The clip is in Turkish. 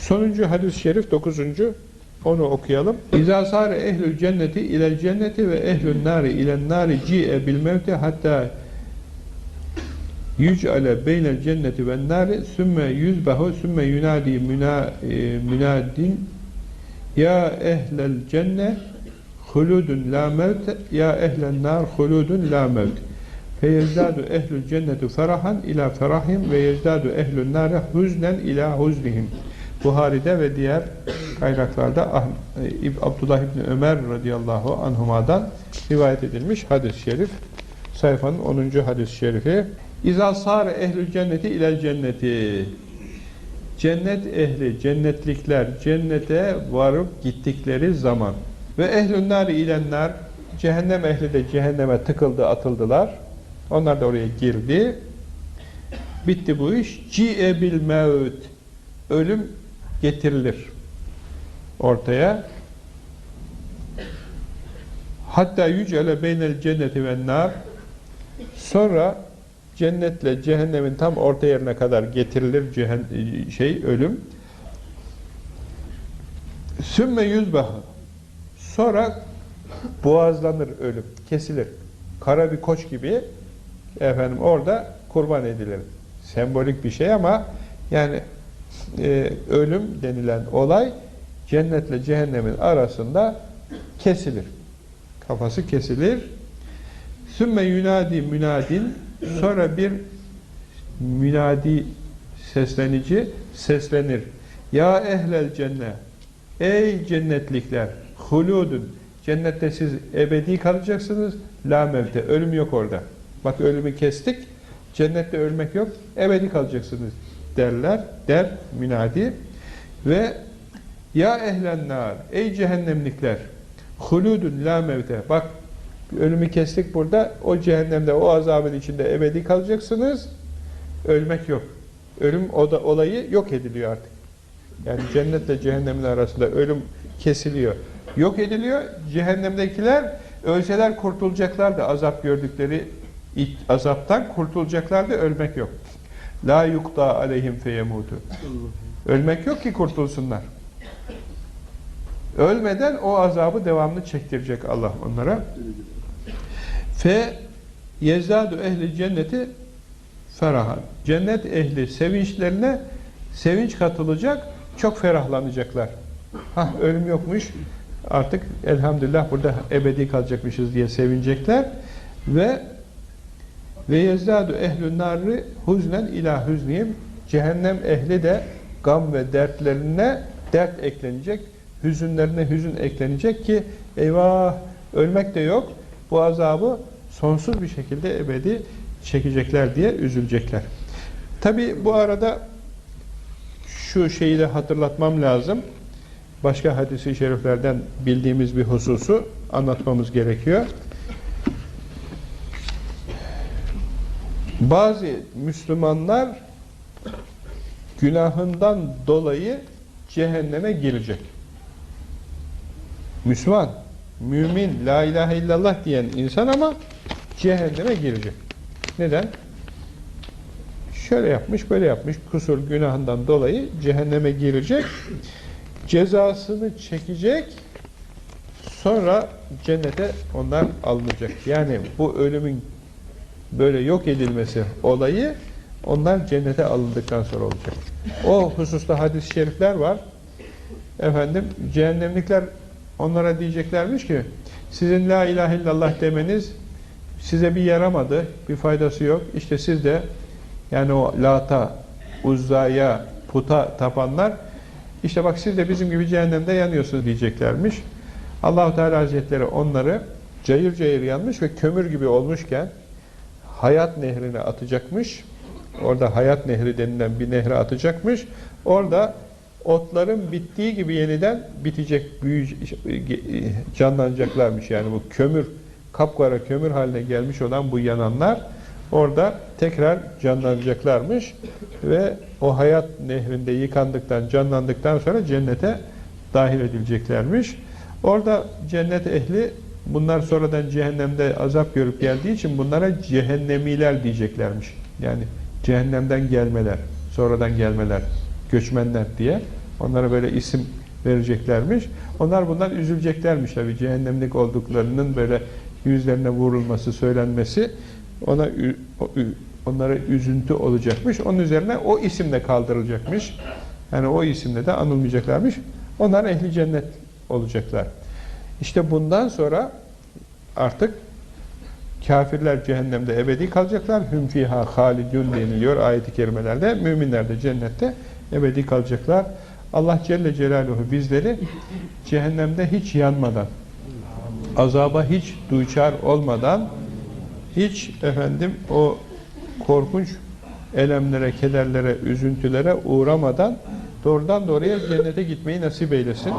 Sonuncu hadis-i şerif dokuzuncu. Onu okuyalım. İzâ sâre ehlül cenneti ilel cenneti ve ehlün nâri ilen nâri ci'e bil mevti hatta yüc'ale beynel cenneti ve nâri sümme yüzbehu sümme yunadi müna, e, münadin ya ehlel cenne huludun la mevt ya ehlen nar huludun la mevt feyezdadu ehlül cenneti ferahan ila ferahim ve yezdadu ehlün nâre huznen ila huznihim Buhari'de ve diğer kaynaklarda Ah- e, Abdullah İbni Ömer radıyallahu anhuma'dan rivayet edilmiş hadis-i şerif sayfanın 10. hadis-i şerifi İzâ sâre ehlül cenneti ilel cenneti cennet ehli, cennetlikler cennete varıp gittikleri zaman ve ehlün nâri ilenler cehennem ehli de cehenneme tıkıldı, atıldılar. Onlar da oraya girdi. Bitti bu iş. Ci'e bil mevt. Ölüm getirilir ortaya. Hatta yücele beynel cenneti ve nar. Sonra cennetle cehennemin tam orta yerine kadar getirilir şey ölüm. Sümme yüzbahı. Sonra boğazlanır ölüm, kesilir. Kara bir koç gibi efendim orada kurban edilir. Sembolik bir şey ama yani e, ölüm denilen olay cennetle cehennemin arasında kesilir. Kafası kesilir. Sümme yunadi münadin sonra bir münadi seslenici seslenir. Ya ehlel cennet Ey cennetlikler huludun cennette siz ebedi kalacaksınız la mevte ölüm yok orada. Bak ölümü kestik. Cennette ölmek yok. Ebedi kalacaksınız derler. Der münadi. Ve ya ehlen ey cehennemlikler huludun la mevte. Bak ölümü kestik burada o cehennemde o azabın içinde ebedi kalacaksınız. Ölmek yok. Ölüm o da olayı yok ediliyor artık. Yani cennetle cehennemin arasında ölüm kesiliyor. Yok ediliyor. Cehennemdekiler ölseler kurtulacaklardı. Azap gördükleri azaptan kurtulacaklardı ölmek yok la yukta aleyhim feyemutu ölmek yok ki kurtulsunlar Ölmeden o azabı devamlı çektirecek Allah onlara. Fe yezdadu ehli cenneti ferahan. Cennet ehli sevinçlerine sevinç katılacak, çok ferahlanacaklar. Hah ölüm yokmuş, artık elhamdülillah burada ebedi kalacakmışız diye sevinecekler. Ve ve yezdadu ehlün narri huznen ila huznihim. Cehennem ehli de gam ve dertlerine dert eklenecek hüzünlerine hüzün eklenecek ki eyvah ölmek de yok bu azabı sonsuz bir şekilde ebedi çekecekler diye üzülecekler. Tabi bu arada şu şeyi de hatırlatmam lazım. Başka hadisi şeriflerden bildiğimiz bir hususu anlatmamız gerekiyor. Bazı Müslümanlar günahından dolayı cehenneme girecek. Müslüman, mümin, la ilahe illallah diyen insan ama cehenneme girecek. Neden? Şöyle yapmış, böyle yapmış, kusur günahından dolayı cehenneme girecek, cezasını çekecek, sonra cennete onlar alınacak. Yani bu ölümün böyle yok edilmesi olayı, onlar cennete alındıktan sonra olacak. O hususta hadis-i şerifler var. Efendim, cehennemlikler Onlara diyeceklermiş ki sizin la ilahe illallah demeniz size bir yaramadı, bir faydası yok. İşte siz de yani o lata, uzzaya, puta tapanlar işte bak siz de bizim gibi cehennemde yanıyorsunuz diyeceklermiş. Allahu Teala Hazretleri onları cayır cayır yanmış ve kömür gibi olmuşken hayat nehrine atacakmış. Orada hayat nehri denilen bir nehre atacakmış. Orada otların bittiği gibi yeniden bitecek, büyüyecek, canlanacaklarmış. Yani bu kömür, kapkara kömür haline gelmiş olan bu yananlar orada tekrar canlanacaklarmış ve o hayat nehrinde yıkandıktan, canlandıktan sonra cennete dahil edileceklermiş. Orada cennet ehli bunlar sonradan cehennemde azap görüp geldiği için bunlara cehennemiler diyeceklermiş. Yani cehennemden gelmeler, sonradan gelmeler, göçmenler diye Onlara böyle isim vereceklermiş. Onlar bundan üzüleceklermiş tabii. Cehennemlik olduklarının böyle yüzlerine vurulması, söylenmesi ona onlara üzüntü olacakmış. Onun üzerine o isim de kaldırılacakmış. Yani o isimle de anılmayacaklarmış. Onlar ehli cennet olacaklar. İşte bundan sonra artık kafirler cehennemde ebedi kalacaklar. Hüm fiha halidun deniliyor ayet-i kerimelerde. Müminler de cennette ebedi kalacaklar. Allah Celle Celaluhu bizleri cehennemde hiç yanmadan, azaba hiç duçar olmadan, hiç efendim o korkunç elemlere, kederlere, üzüntülere uğramadan doğrudan doğruya cennete gitmeyi nasip eylesin.